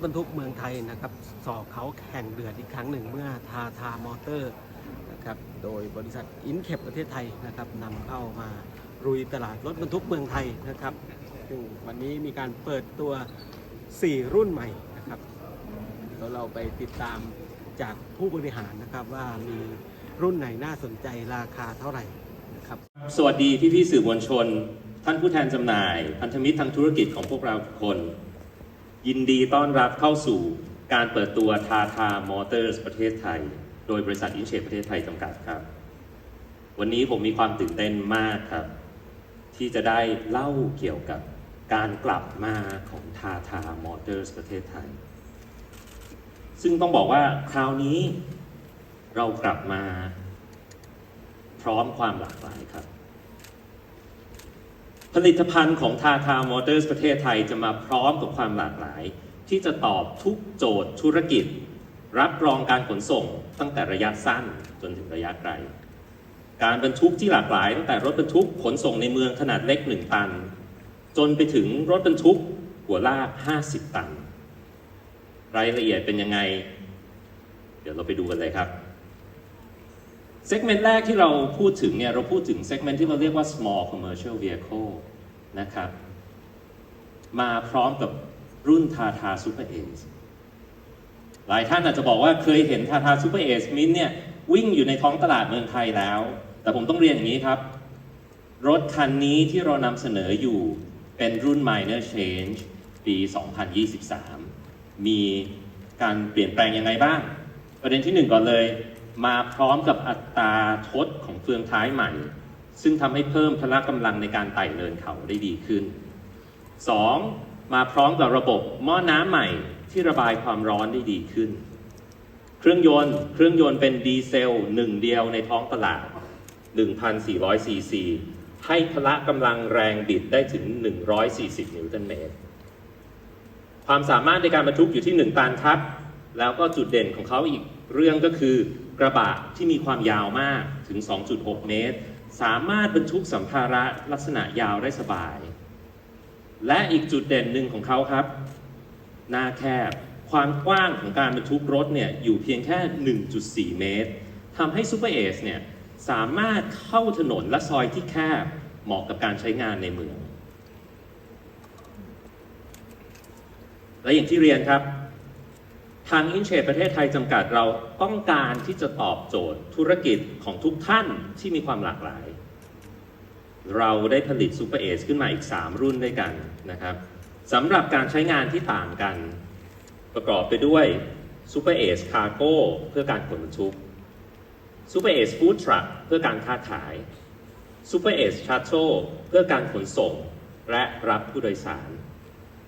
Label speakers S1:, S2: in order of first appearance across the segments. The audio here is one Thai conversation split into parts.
S1: ถบรรทุกเมืองไทยนะครับสอบเขาแข่งเดือดอีกครั้งหนึ่งเมื่อทาทามอเตอร์นะครับโดยบริษัทอินเคปประเทศไทยนะครับนำเข้ามารุยตลาดรถบรรทุกเมืองไทยนะครับ ซึ่งวันนี้มีการเปิดตัว 4 รุ่นใหม่นะครับแล้วเราไปติดตามจากผู้บริหารนะครับว่ามีรุ่นไหนน่าสนใจราคาเท่าไหร่นะครับ
S2: สวัสดีพี่พี่สื่อมวลชน ท่านผู้แทนจำหน่าย พันธมิตรทางธุรกิจของพวกเราทุกคน ยินดีต้อนรับเข้าสู่การเปิดตัวทาทามอเตอร์สประเทศไทย โดยบริษัทอินเชตประเทศไทยจำกัดครับ วันนี้ผมมีความตื่นเต้นมากครับ ที่จะได้เล่าเกี่ยวกับการกลับมาของทาทามอเตอร์สประเทศไทย ซึ่งต้องบอกว่าคราวนี้เรากลับมา พร้อมความหลากหลายครับ ผลิตภัณฑ์ของทาทามอเตอร์สประเทศไทยจะมาพร้อมกับความหลากหลาย ที่จะตอบทุกโจทย์ธุรกิจ รับรองการขนส่งตั้งแต่ระยะสั้นจนถึงระยะไกล การบรรทุกที่หลากหลาย ตั้งแต่รถบรรทุกขนส่งในเมืองขนาดเล็ก 1 ตัน จนไปถึงรถบรรทุกหัวลาก 50 ตัน รายละเอียดเป็นยังไง เดี๋ยวเราไปดูกันเลยครับ เซกเมนต์แรกที่เราพูดถึงเนี่ยเราพูดถึงเซกเมนต์ที่เราเรียกว่า small commercial vehicle นะครับ มาพร้อมกับรุ่น Tata Super Ace หลายท่านอาจจะบอกว่าเคยเห็น Tata Super Ace Mint เนี่ยวิ่งอยู่ในท้องตลาดเมืองไทยแล้ว แต่ผมต้องเรียนอย่างนี้ครับ รถคันนี้ที่เรานำเสนออยู่เป็นรุ่น minor change ปี 2023 มีการเปลี่ยนแปลงยังไงบ้าง ประเด็นที่หนึ่งก่อนเลย มาพร้อมกับอัตราทดของเฟืองท้ายใหม่ ซึ่งทำให้เพิ่มพละกำลังในการไต่เนินเขาได้ดีขึ้น 2. มาพร้อมกับระบบหม้อน้ำใหม่ที่ระบายความร้อนได้ดีขึ้น เครื่องยนต์ เครื่องยนต์เป็นดีเซลหนึ่งเดียวในท้องตลาด 1,400 ซีซี ให้พละกำลังแรงบิดได้ถึง 140 นิวตันเมตร ความสามารถในการบรรทุกอยู่ที่ 1 ตันครับ แล้วก็จุดเด่นของเขาอีกเรื่องก็คือ กระบะที่มีความยาวมากถึง 2.6 เมตร สามารถบรรทุกสัมภาระลักษณะยาวได้สบาย และอีกจุดเด่นหนึ่งของเขาครับ หน้าแคบ ความกว้างของการบรรทุกรถเนี่ยอยู่เพียงแค่ 1.4 เมตรทำให้ซูเปอร์เอสเนี่ยสามารถเข้าถนนและซอยที่แคบเหมาะกับการใช้งานในเมือง และอย่างที่เรียนครับ ทางอินเชประเทศไทยจำกัดเราต้องการที่จะตอบโจทย์ธุรกิจของทุกท่านที่มีความหลากหลาย เราได้ผลิตซูเปอร์เอสขึ้นมาอีก 3 รุ่นด้วยกันนะครับสำหรับการใช้งานที่ต่างกัน ประกอบไปด้วยซูเปอร์เอสคาร์โก้เพื่อการขนบรรทุกซูเปอร์เอสฟู้ดทรัคเพื่อการค้าขายซูเปอร์เอสชาร์โชเพื่อการขนส่ง และรับผู้โดยสาร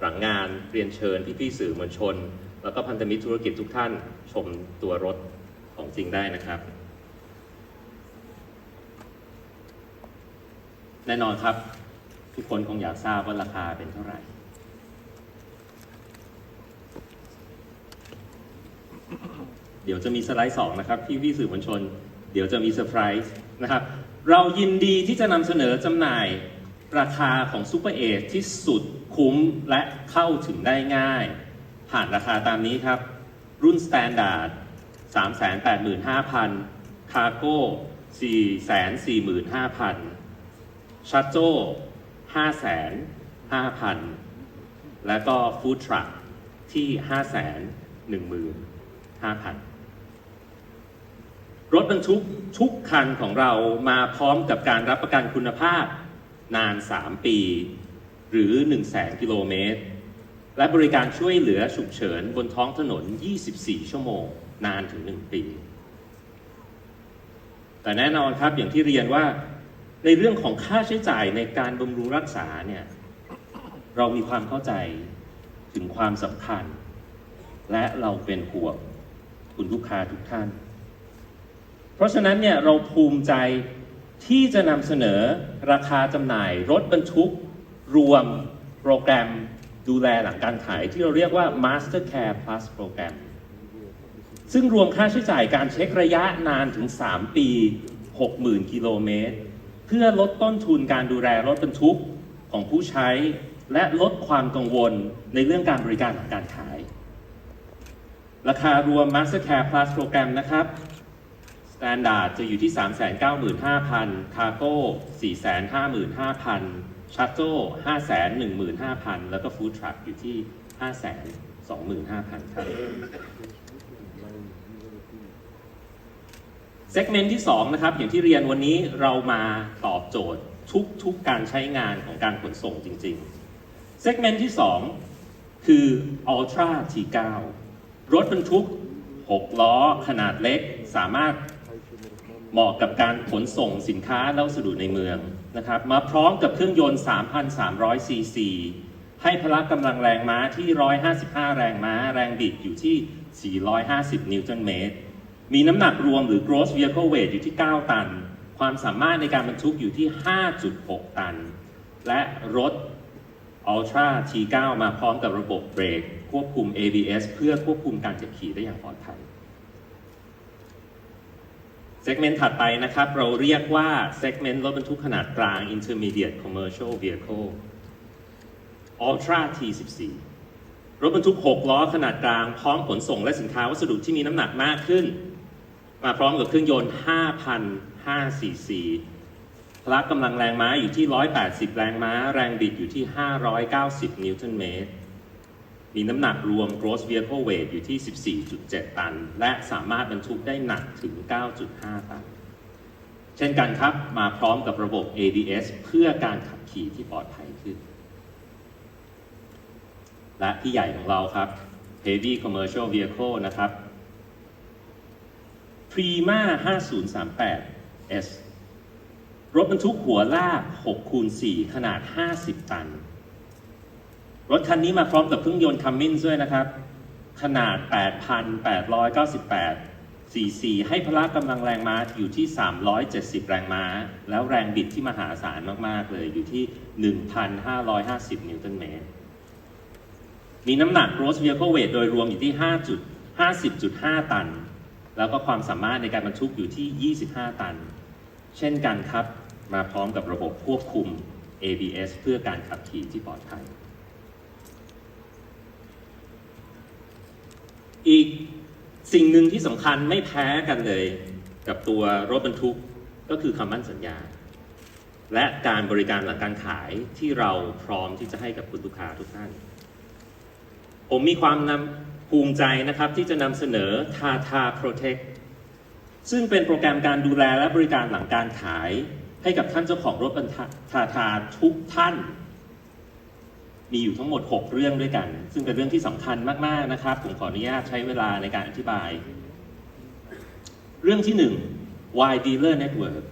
S2: หลังงานเรียนเชิญพี่ๆสื่อมวลชน แล้วก็พันธมิตรธุรกิจทุกท่านชมตัวรถของจริงได้นะครับ แน่นอนครับ ทุกคนคงอยากทราบว่าราคาเป็นเท่าไหร่ เดี๋ยวจะมีสไลด์สองนะครับ พี่พี่สื่อมวลชน เดี๋ยวจะมีเซอร์ไพรส์นะครับ เรายินดีที่จะนำเสนอจำหน่ายราคาของซูเปอร์เอทที่สุดคุ้มและเข้าถึงได้ง่าย ผ่านราคาตามนี้ครับ รุ่น Standard 385,000 Cargo 445,000 ชัตโจ้505,000 แล้วก็ฟู้ดทรัคที่ 515,000 รถบรรทุกทุกคันของเรามาพร้อมกับการรับประกันคุณภาพนาน 3 ปี หรือ 1 0 0 0 0 0กิโลเมตร และบริการช่วยเหลือฉุกเฉินบนท้องถนน 24 ชั่วโมง นานถึง 1 ปี แต่แน่นอนครับอย่างที่เรียนว่าในเรื่องของค่าใช้จ่ายในการบำรุงรักษาเนี่ยเรามีความเข้าใจถึงความสำคัญ และเราเป็นห่วงคุณลูกค้าทุกท่าน เพราะฉะนั้นเนี่ยเราภูมิใจที่จะนำเสนอราคาจำหน่ายรถบรรทุก รวมโปรแกรม ดูแลหลังการขายที่เราเรียกว่า Master Care Plus โปรแกรมซึ่งรวมค่าใช้จ่ายการเช็คระยะนานถึง 3 ปี 60,000 กิโลเมตร เพื่อลดต้นทุนการดูแลรถบรรทุกของผู้ใช้ และลดความกังวลในเรื่องการบริการหลังการขาย ราคารวม Mastercare Plus โปรแกรมนะครับ Standard จะอยู่ที่ 395,000 Cargo 455,000 Shuttle 515,000แล้วก็ Food Truck อยู่ที่525,000ครับเซกเมนต์ที่2นะครับอย่างที่เรียนวันนี้เรามาตอบโจทย์ทุกๆการใช้งานของการขนส่งจริงๆเซกเมนต์ที่ 2 คือ Ultra T9 รถบรรทุก 6 ล้อขนาดเล็ก สามารถเหมาะกับการขนส่งสินค้าและวัสดุในเมือง นะครับมาพร้อมกับเครื่องยนต์ 3,300 ซีซี ให้พละกำลังแรงม้าที่ 155 แรงม้า แรงบิดอยู่ที่ 450 นิวตันเมตร มีน้ำหนักรวมหรือ gross vehicle weight อยู่ที่ 9 ตัน ความสามารถในการบรรทุกอยู่ที่ 5.6 ตัน และรถ Ultra T9 มาพร้อมกับระบบเบรกควบคุม ABS เพื่อควบคุมการขับขี่ได้อย่างปลอดภัย เซกเมนต์ถัดไปนะครับ เราเรียกว่าเซกเมนต์รถบรรทุกขนาดกลาง Intermediate Commercial Vehicle Ultra T14 รถบรรทุก 6 ล้อขนาดกลาง พร้อมขนส่งและสินค้าวัสดุที่มีน้ำหนักมากขึ้น มาพร้อมกับเครื่องยนต์ 5,005ซีซีพละกำลังแรงม้าอยู่ที่ 180 แรงม้า แรงบิดอยู่ที่ 590 นิวตันเมตร มีน้ำหนักรวม gross vehicle weight อยู่ที่ 14.7 ตัน และสามารถบรรทุกได้หนักถึง 9.5 ตัน เช่นกันครับ มาพร้อมกับระบบ ABS เพื่อการขับขี่ที่ปลอดภัยขึ้น และที่ใหญ่ของเราครับ Heavy Commercial Vehicle นะครับ Prima 5038 S รถบรรทุกหัวลาก6คูณ4ขนาด 50 ตัน รถคันนี้มาพร้อมกับเครื่องยนต์คัมมินส์ด้วยนะครับ ขนาด 8,898 cc ให้พละกำลังแรงม้าอยู่ที่ 370 แรงม้า แล้วแรงบิดที่มหาศาลมาก ๆ เลยอยู่ที่ 1,550 นิวตันเมตร มีน้ำหนัก gross vehicle weight โดยรวมอยู่ที่ 5.50.5 ตัน แล้วก็ความสามารถในการบรรทุกอยู่ที่ 25 ตัน เช่นกันครับ มาพร้อมกับระบบควบคุม ABS เพื่อการขับขี่ที่ปลอดภัย อีกสิ่งหนึ่งที่สำคัญไม่แพ้กันเลย กับตัวรถบรรทุกก็คือคำมั่นสัญญา และการบริการหลังการขายที่เราพร้อมที่จะให้กับคุณลูกค้าทุกท่าน ผมมีความนำภูมิใจนะครับที่จะนำเสนอ Tata Protect ซึ่งเป็นโปรแกรมการดูแลและบริการหลังการขาย ให้กับท่านเจ้าของรถบรรทุกทาทาทุกท่าน มีอยู่ทั้งหมด 6 เรื่องด้วยกัน ซึ่งเป็นเรื่องที่สำคัญมากๆนะครับ ผมขออนุญาตใช้เวลาในการอธิบาย เรื่องที่ 1 Why Dealer Network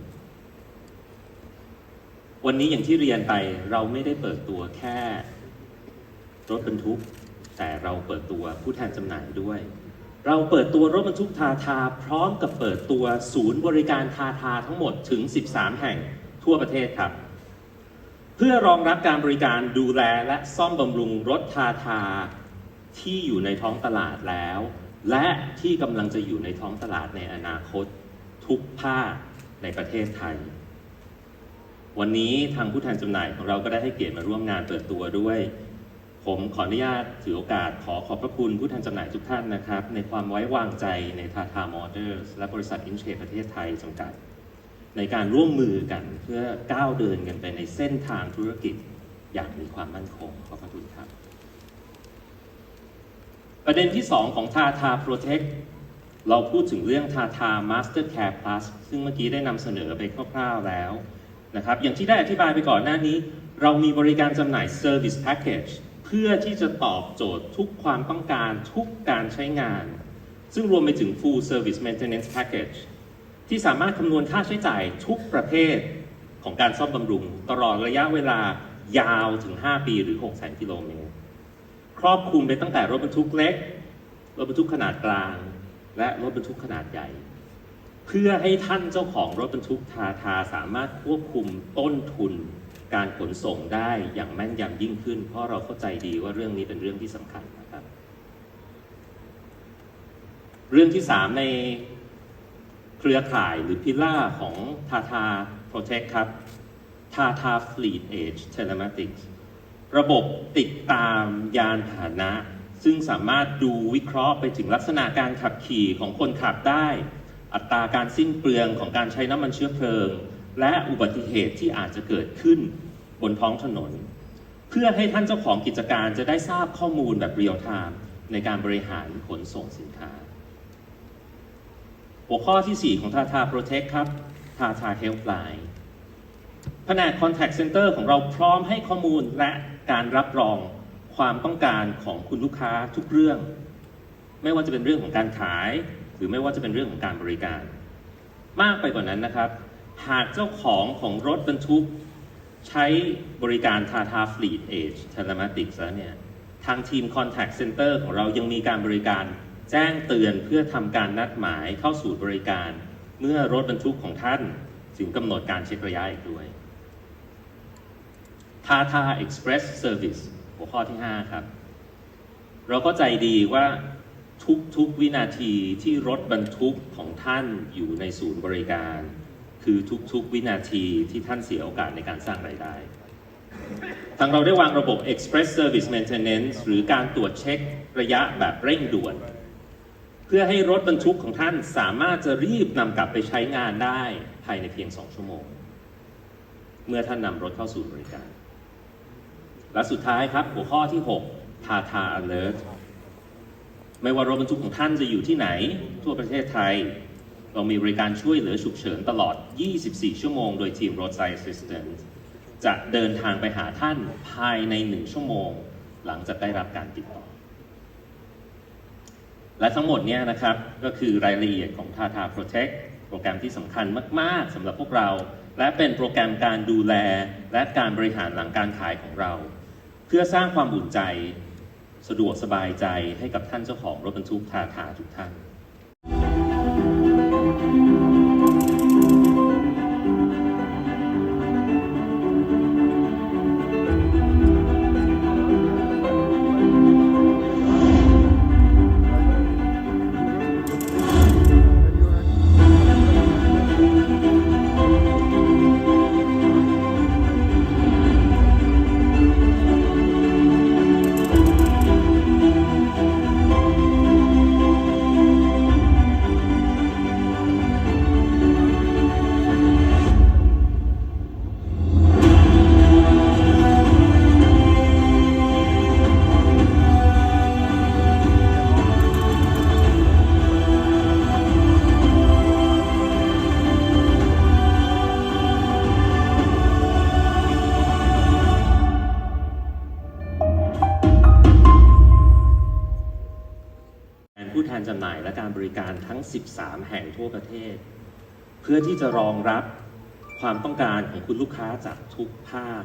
S2: วันนี้อย่างที่เรียนไปเราไม่ได้เปิดตัวแค่รถบรรทุก แต่เราเปิดตัวผู้แทนจำหน่ายด้วย เราเปิดตัวรถบรรทุกทาทา พร้อมกับเปิดตัวศูนย์บริการทาทาทั้งหมดถึง 13 แห่งทั่วประเทศครับ พื่อรองรับการบริการดูแลและซ่อมบำรุงรถทาทาที่อยู่ในท้องตลาดแล้ว และที่กำลังจะอยู่ในท้องตลาดในอนาคต ทุกภาคในประเทศไทย วันนี้ทางผู้แทนจำหน่ายของเราก็ได้ให้เกียรติมาร่วมงานเปิดตัวด้วย ผมขออนุญาตถือโอกาสขอขอบพระคุณผู้แทนจำหน่ายทุกท่านนะครับ ในความไว้วางใจในทาทามอเตอร์และบริษัทอินเชประเทศไทยจำกัด ในการร่วมมือกันเพื่อก้าวเดินกันไปในเส้นทางธุรกิจอย่างมีความมั่นคงขอบพระคุณครับ ประเด็นที่ 2 ของ Tata Protect เราพูดถึงเรื่อง Tata Master Care Plus ซึ่งเมื่อกี้ได้นำเสนอไปคร่าวๆแล้วนะครับ อย่างที่ได้อธิบายไปก่อนหน้านี้ เรามีบริการจำหน่าย Service Package เพื่อที่จะตอบโจทย์ทุกความต้องการทุกการใช้งาน ซึ่งรวมไปถึง Full Service Maintenance Package ที่สามารถคำนวณค่าใช้จ่ายทุกประเภทของการซ่อมบำรุง ตลอดระยะเวลายาวถึง 5 ปีหรือ 6 0 0 0 0กิโลเมตรครอบคลุมไปตั้งแต่รถบรรทุกเล็ก รถบรรทุกขนาดกลาง และรถบรรทุกขนาดใหญ่ เพื่อให้ท่านเจ้าของรถบรรทุกทาทาสามารถควบคุมต้นทุน การขนส่งได้อย่างแม่นยำยิ่งขึ้น เพราะเราเข้าใจดีว่าเรื่องนี้เป็นเรื่องที่สำคัญนะครับ เรื่องที่ 3 ใน เครือข่ายหรือพิล่าของ Tata Protect ครับ Tata Fleet Age Telematics ระบบติดตามยานพาหนะ ซึ่งสามารถดูวิเคราะห์ไปถึงลักษณะการขับขี่ของคนขับได้ อัตราการสิ้นเปลืองของการใช้น้ำมันเชื้อเพลิง และอุบัติเหตุที่อาจจะเกิดขึ้นบนท้องถนน เพื่อให้ท่านเจ้าของกิจการจะได้ทราบข้อมูลแบบเรียลไทม์ในการบริหารขนส่งสินค้า หัวข้อที่ 4 ของ Tata Protect ครับ Tata Helpline แผนก Contact Center ของเราพร้อมให้ข้อมูลและการรับรองความต้องการของคุณลูกค้าทุกเรื่อง ไม่ว่าจะเป็นเรื่องของการขาย หรือไม่ว่าจะเป็นเรื่องของการบริการ มากไปกว่านั้นนะครับ หากเจ้าของของรถบรรทุก ใช้บริการ Tata Fleet Edge Telematics แล้วเนี่ย ทางทีม Contact Center ของเรายังมีการบริการ แจ้งเตือนเพื่อทำการนัดหมายเข้าสู่บริการ เมื่อรถบรรทุกของท่านถึงกำหนดการเช็คระยะอีกด้วย Tata Express Service หัวข้อที่ 5 ครับ เราก็ใจดีว่าทุกๆวินาทีที่รถบรรทุกของท่านอยู่ในศูนย์บริการ คือทุกๆวินาทีที่ท่านเสียโอกาสในการสร้างรายได้ทางเราได้วางระบบ Express Service Maintenance หรือการตรวจเช็คระยะแบบเร่งด่วน เพื่อให้รถบรรทุกของท่านสามารถจะรีบนำกลับไปใช้งานได้ภายในเพียง 2 ชั่วโมง เมื่อท่านนำรถเข้าสู่บริการ และสุดท้ายครับหัวข้อที่6 Tata Alert ไม่ว่ารถบรรทุกของท่านจะอยู่ที่ไหน ทั่วประเทศไทย เรามีบริการช่วยเหลือฉุกเฉินตลอด 24 ชั่วโมง โดยทีม Roadside Assistance จะเดินทางไปหาท่านภายใน 1 ชั่วโมง หลังจากได้รับการติดต่อ และทั้งหมดเนี้นะครับก็คือรายละเอียดของ Tata Protect โปรแกรมที่สำคัญมาก ๆสำหรับพวกเรา และเป็นโปรแกรมการดูแล และการบริหารหลังการขายของเรา เพื่อสร้างความอุ่นใจ สะดวกสบายใจให้กับท่านเจ้าของรถบรรทุกทาทาทุกท่าน ผู้แทนจำหน่ายและการบริการทั้ง 13 แห่งทั่วประเทศ เพื่อที่จะรองรับความต้องการของคุณลูกค้าจากทุกภาค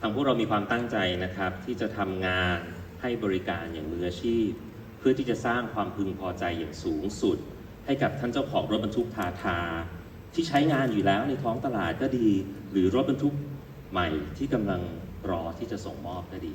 S2: ทางพวกเรามีความตั้งใจนะครับ ที่จะทำงานให้บริการอย่างมืออาชีพ เพื่อที่จะสร้างความพึงพอใจอย่างสูงสุด ให้กับท่านเจ้าของรถบรรทุกทาทา ที่ใช้งานอยู่แล้วในท้องตลาดก็ดี หรือรถบรรทุกใหม่ที่กำลังรอที่จะส่งมอบก็ดี